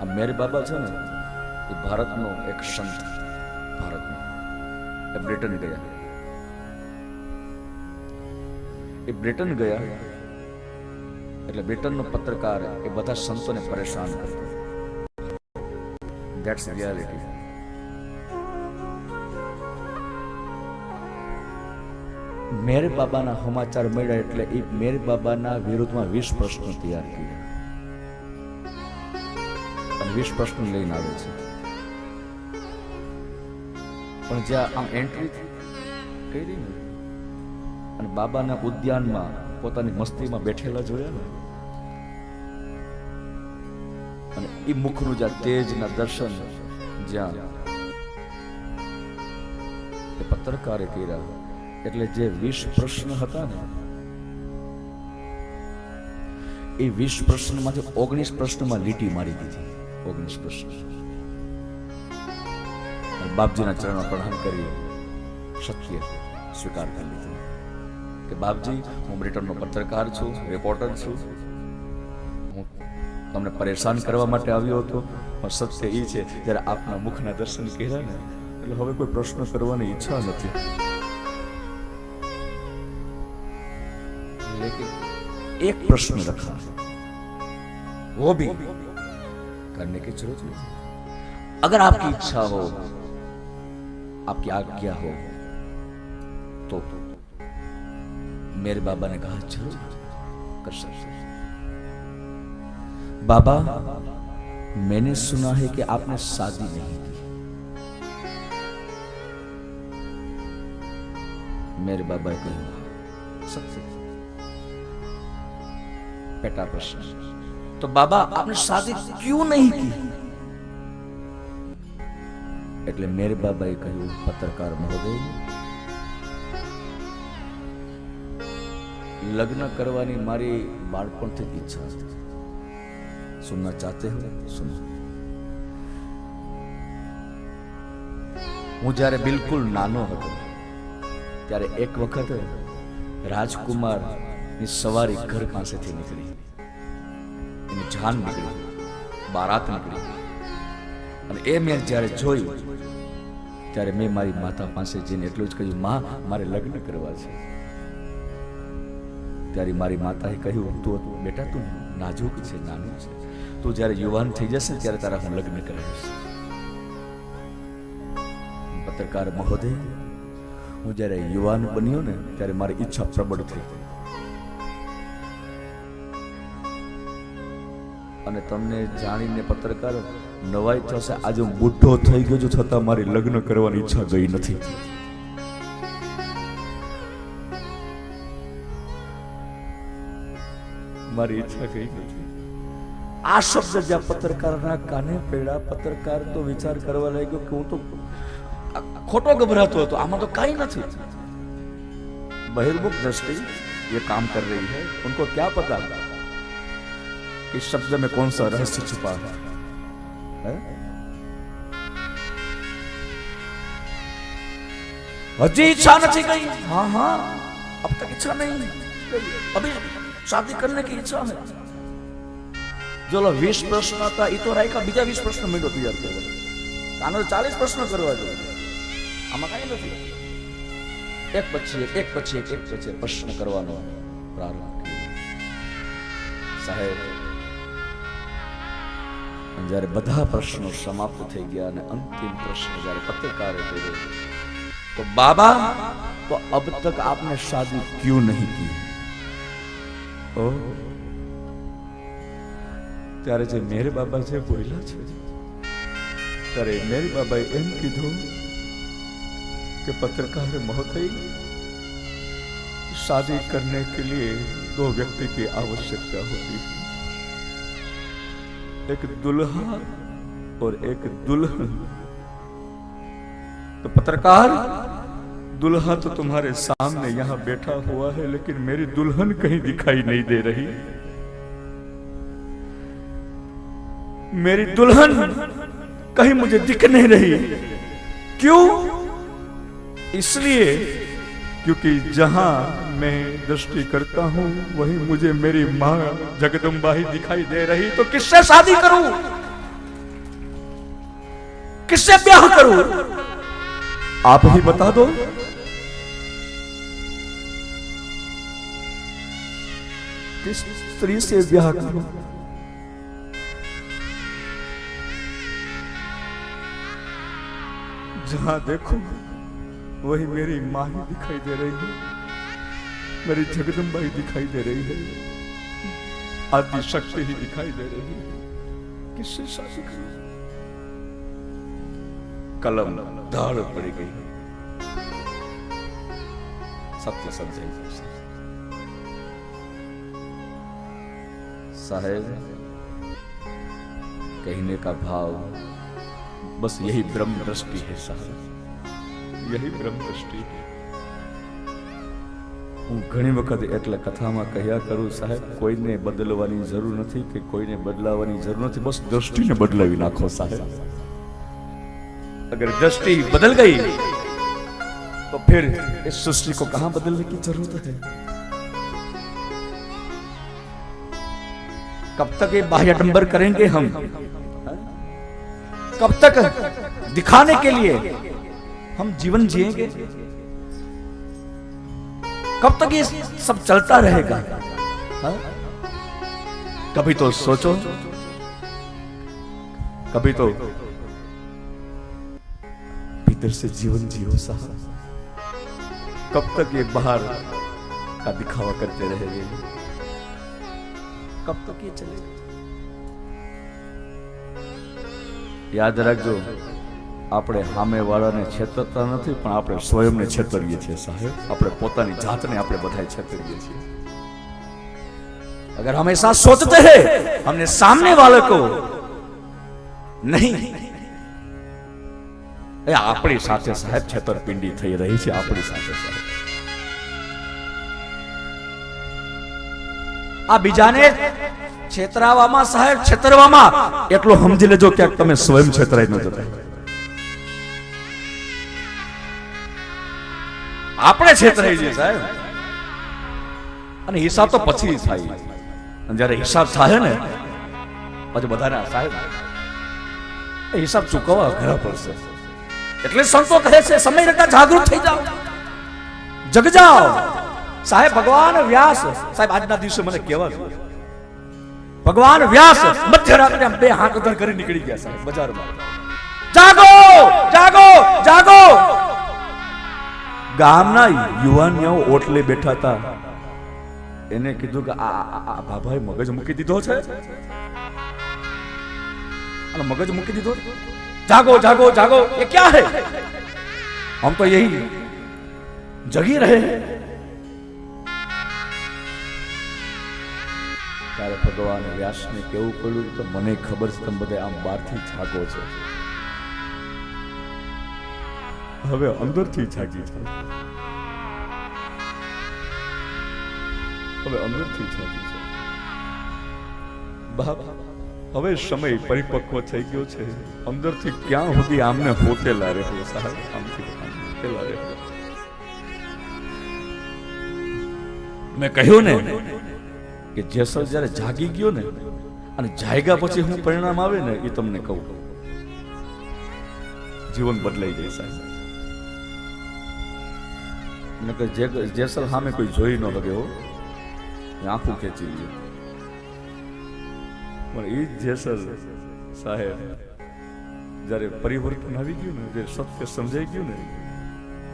આ મેર બાબા છે ને, એ ભારતનો એક સંત ભારતનો. એ બ્રિટન ગયા. એ બ્રિટન ગયા એટલે બ્રિટનનો પત્રકાર એ બધા સંતોને પરેશાન કરતો. ધેટ્સ રિયાલિટી મેર બાબાના સમાચાર મળ્યા એટલે એ મેર બાબાના વિરુદ્ધમાં વીસ પ્રશ્નો તૈયાર કર્યા. વીસ પ્રશ્નો લઈને આવે છે. પણ જ્યાં આમ એન્ટ્રી કરી ને અને બાબાના ઉદ્યાનમાં પોતાની મસ્તીમાં બેઠેલા જોયા ને અને એ મુખનું જ્યાં તેજના દર્શન જ્યાં એ પત્રકારે કર્યા એટલે જે વીસ પ્રશ્ન હતા ને એ વીસ પ્રશ્નમાંથી ઓગણીસ પ્રશ્નમાં લીટી મારી દીધી. ઓગણીસ પ્રશ્ન બાપજીના ચરણો પ્રણામ કરી સત્ય સ્વીકાર કરી લીધો. કે બાપજી, હું બ્રિટનનો પત્રકાર છું રિપોર્ટર છું. હું તમને પરેશાન કરવા માટે આવ્યો હતો. પણ સત્ય એ છે, જ્યારે આપના મુખના દર્શન કર્યા ને, એટલે હવે કોઈ પ્રશ્ન કરવાની ઈચ્છા નથી. એક પ્રશ્ન રખા વો ભી करने की ज़रूरत नहीं। अगर आपकी इच्छा हो, आपकी आज्ञा हो तो मेरे बाबा ने कहा, ज़रूर कर सकते बाबा, मैंने सुना है कि आपने शादी नहीं की। मेरे बाबा कहूँ सत्य पेटा प्रश्न। तो बाबा आपने शादी क्यों नहीं की એટલે મેરે બાબાએ કહ્યું પત્રકાર મહોદય લગ્ન કરવાની મારી બાળપણથી જ ઈચ્છા હતી સુનના ચાહતે હો સુનો હું જ્યારે બિલકુલ નાનો હતો ત્યારે એક વખત રાજકુમારની સવારી ઘર પાસેથી નીકળી એની જાન નીકળી, બારાત નીકળી. અને એ મેં જ્યારે જોયું, ત્યારે મેં મારી માતા પાસે જઈને એટલું જ કહ્યું, માં, મારે લગ્ન કરવા છે. ત્યારે મારી માતાએ કહ્યું, તું બેટા, તું નાજુક છે, નાનું છે. તું જ્યારે યુવાન થઈ જશે ત્યારે તારા હું લગ્ન કરાવીશ. પત્રકાર મહોદય, હું જ્યારે યુવાન બન્યો ને, ત્યારે મારી ઈચ્છા પ્રબળ થઈ અને તમને જાણીને પત્રકાર નવાઈ થશે. આજે બુઢો થઈ ગયો છું, છતાં મારી લગ્ન કરવાની ઈચ્છા ગઈ નથી. મારી ઈચ્છા ગઈ નથી. આ શબ્દ જ્યાં પત્રકારના કાને પેડા, પત્રકાર તો વિચાર કરવા લાગ્યો કે હું તો ખોટો ગભરાતો હતો. આમાં તો કાંઈ નથી. બહિર્મુખ દ્રષ્ટિ એ કામ કર રહી હૈ ઉનકો ક્યા પતા कि शब्द में कौन सा रहस्य छुपा है है? हजी इच्छा नहीं गई हाँ हाँ अब तक इच्छा नहीं गई अभी शादी करने की इच्छा है चलो વીસ પ્રશ્ન હતા એ તો રાખ્યા બીજા વીસ પ્રશ્ન મીંડો તૈયાર કર્યો આનો ચાલીસ પ્રશ્ન કરવા જોઈએ આમાં કાંઈ નથી એક પછી એક એક પછી એક એક પછી એક પ્રશ્ન કરવાનો પ્રારંભ કર્યો સાહેબ અને જ્યારે બધા પ્રશ્નો સમાપ્ત થઈ ગયા અને અંતિમ પ્રશ્ન જ્યારે પત્રકાર કર્યો તો બાબા, તો અબ તક આપને શાદી ક્યુ નહીં કી? ઓ. ત્યારે જે મેર બાબા છે બોલ્યા છે ત્યારે મેર બાબાએ એમ કીધું કે પત્રકાર મહોદય शादी करने के लिए दो व्यक्ति की आवश्यकता होती है एक दुल्हा और एक दुल्हन। तो पत्रकार, दुल्हा तो तुम्हारे सामने यहाँ बैठा हुआ है, लेकिन मेरी दुल्हन कहीं दिखाई नहीं दे रही। मेरी दुल्हन कहीं मुझे दिख नहीं रही। क्यों? इसलिए क्योंकि जहाँ मैं दृष्टि करता हूँ, वही मुझे मेरी माँ जगदम्बा ही दिखाई दे रही। तो किससे शादी करूँ? किससे ब्याह करूँ? आप ही बता दो। किस स्त्री से ब्याह करूँ? जहाँ देखो वही मेरी माँ ही दिखाई दे रही है। मेरी जगदम्बा ही दिखाई दे रही है। आदि शक्ति ही दिखाई दे रही है। किससे शादी कलम दाढ़ पड़ी गई सत्य समझे साहेब, कहने का भाव बस यही ब्रह्म दृष्टि है, साहब। यही બ્રહ્મ દ્રષ્ટિ હું ઘણી વખત એટલે કથામાં કહ્યા કરું સાહેબ કોઈને બદલવાની જરૂર નથી કે કોઈને બદલાવાની જરૂર નથી બસ દ્રષ્ટિને બદલાવી નાખો સાહેબ अगर दृष्टि बदल गई तो फिर इस सृष्टि को कहां बदलने की जरूरत है कब तक ये बाह्यडंबर करेंगे हम कब तक दिखाने के लिए हम जीवन जिएँगे। कब तक ये सब चलता रहेगा? हाँ? कभी तो सोचो। कभी तो भीतर से जीवन जियो साहब। कब तक ये बाहर का दिखावा करते रहेंगे? कब तक ये चलेगा? याद रख। जो આપણે સામેવાળાને છેતરતા નથી, પણ આપણે સ્વયંને છેતરીએ છીએ, સાહેબ. આપણે પોતાની જાતને આપણે બધા છેતરીએ છીએ. અગર હંમેશા સોચતે હે હમને સામને વાલે નહીં. એ આપણી સાથે, સાહેબ, છેતરપિંડી થઈ રહી છે, આપણી સાથે, સાહેબ. આ બીજાને છેતરાવામાં, સાહેબ, છેતરવામાં. એટલું સમજી લેજો ક્યાંક તમે સ્વયં છેતરાઈ ન જતા. આપણે છેતરાઈ જઈએ સાહેબ. અને હિસાબ તો પછી થાય. અને જ્યારે હિસાબ થાય ને, પછી બધાને સાહેબ હિસાબ ચૂકવવા ઘર પડશે. એટલે સંતો કહે છે, સમય રહેતા જાગૃત થઈ જાઓ. જગ જાઓ. સાહેબ, ભગવાન વ્યાસ, સાહેબ, આજના દિવસે મને કહેવા ભગવાન વ્યાસ મધ્યરાત્રે બે હાથ કરી નીકળી ગયા સાહેબ, બજારમાં. જાગો જાગો જાગો. ગામના યુવાનિયાઓ ઓટલે બેઠા હતા. એને કીધું કે આ બાભાએ મગજ મૂકી દીધો છે. મગજ મૂકી દીધો જાગો જાગો જાગો. એ ક્યાં હે? આમ તો યહી જગી રહે ત્યારે ભગવાન વ્યાસને કેવું પડ્યું તો મને ખબર છે, તમે બધે આમ બહારથી જાગો છો. હવે અંદરથી જાગી છે હવે અંદરથી જાગી છે બાપ, હવે સમય પરિપક્વ થઈ ગયો છે. અંદરથી ક્યાં સુધી આમને હોતેલા રહ્યો સાહેબ? આમથી હોતેલા રહ્યો મેં કહ્યું ને કે જેસલ જ્યારે જાગી ગયો ને અને જાગ્યા પછી હું પરિણામ આવે ને એ તમને કહું. જીવન બદલાઈ જાય સાહેબ. નકર જે જેસલ સામે કોઈ જોઈ ન લગે હો. આંખું ખેંચી લે પણ એ જેસલ સાહેબ, જ્યારે પરિવર્તન આવી ગયું ને, જે સત્ય સમજાઈ ગયું ને,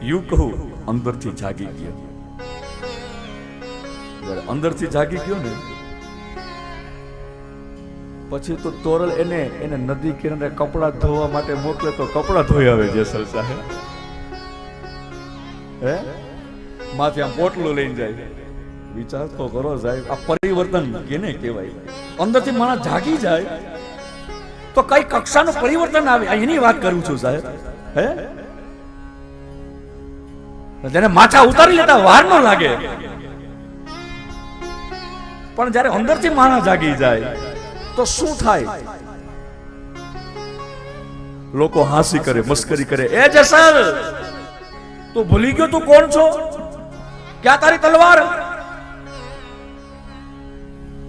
યુ કહું, અંદરથી જાગી ગયો. જ્યારે અંદરથી જાગી ગયો ને, પછી તો તોરલ એને એને નદી કિનારે કપડા ધોવા માટે મોકલે તો કપડા ધોઈ આવે જેસલ સાહેબ. હે? માથે આમ પોટલું લઈને જાય. વિચાર તો કરો સાહેબ, આ પરિવર્તન કેને કહેવાય? અંદરથી માણસ જાગી જાય. તો કઈ કક્ષાનું પરિવર્તન આવે? એની વાત કરું છું સાહેબ. હે? જેને માથા ઉતારી લેતા વાર ન લાગે. પણ જ્યારે અંદરથી માણસ જાગી જાય, તો શું થાય? લોકો હાસી કરે, મસ્કરી કરે. એ જસલ તું ભૂલી ગયો તું કોણ છો? ક્યાં તારી તલવાર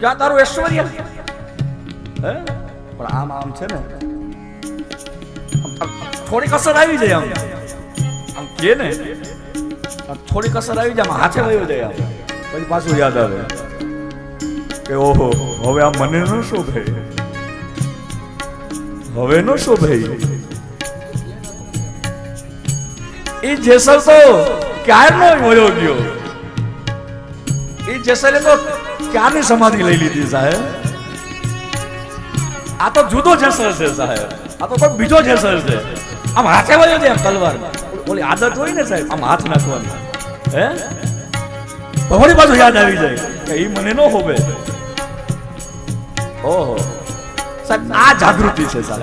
ક્યાં તારું ઐશ્વર્ય પણ આમ આમ છે ને થોડીક અસર આવી જાય આમ આમ કે ને થોડીક અસર આવી જાય હાથે વયો જાય આમ પછી પાછું યાદ આવે કે ઓહો હવે આ મને ન શોભે હવે ન શોભે એ જેસલ તો ક્યારનો વયો ગયો જેસલે તો ક્યારની સમાધિ લઈ લીધી સાહેબ? આ તો જુદો જેસર છે સાહેબ. આ તો કોઈ બીજો જેસર છે. આમ હાથે વયો છે આમ તલવાર. ઓલી આદત હોય ને સાહેબ, આમ હાથ નાખવાની. હે? તો વળી પાછું યાદ આવી જાય કે એ મને ન હોવે. ઓહો. સાહેબ, આ જાગૃતિ છે સાહેબ.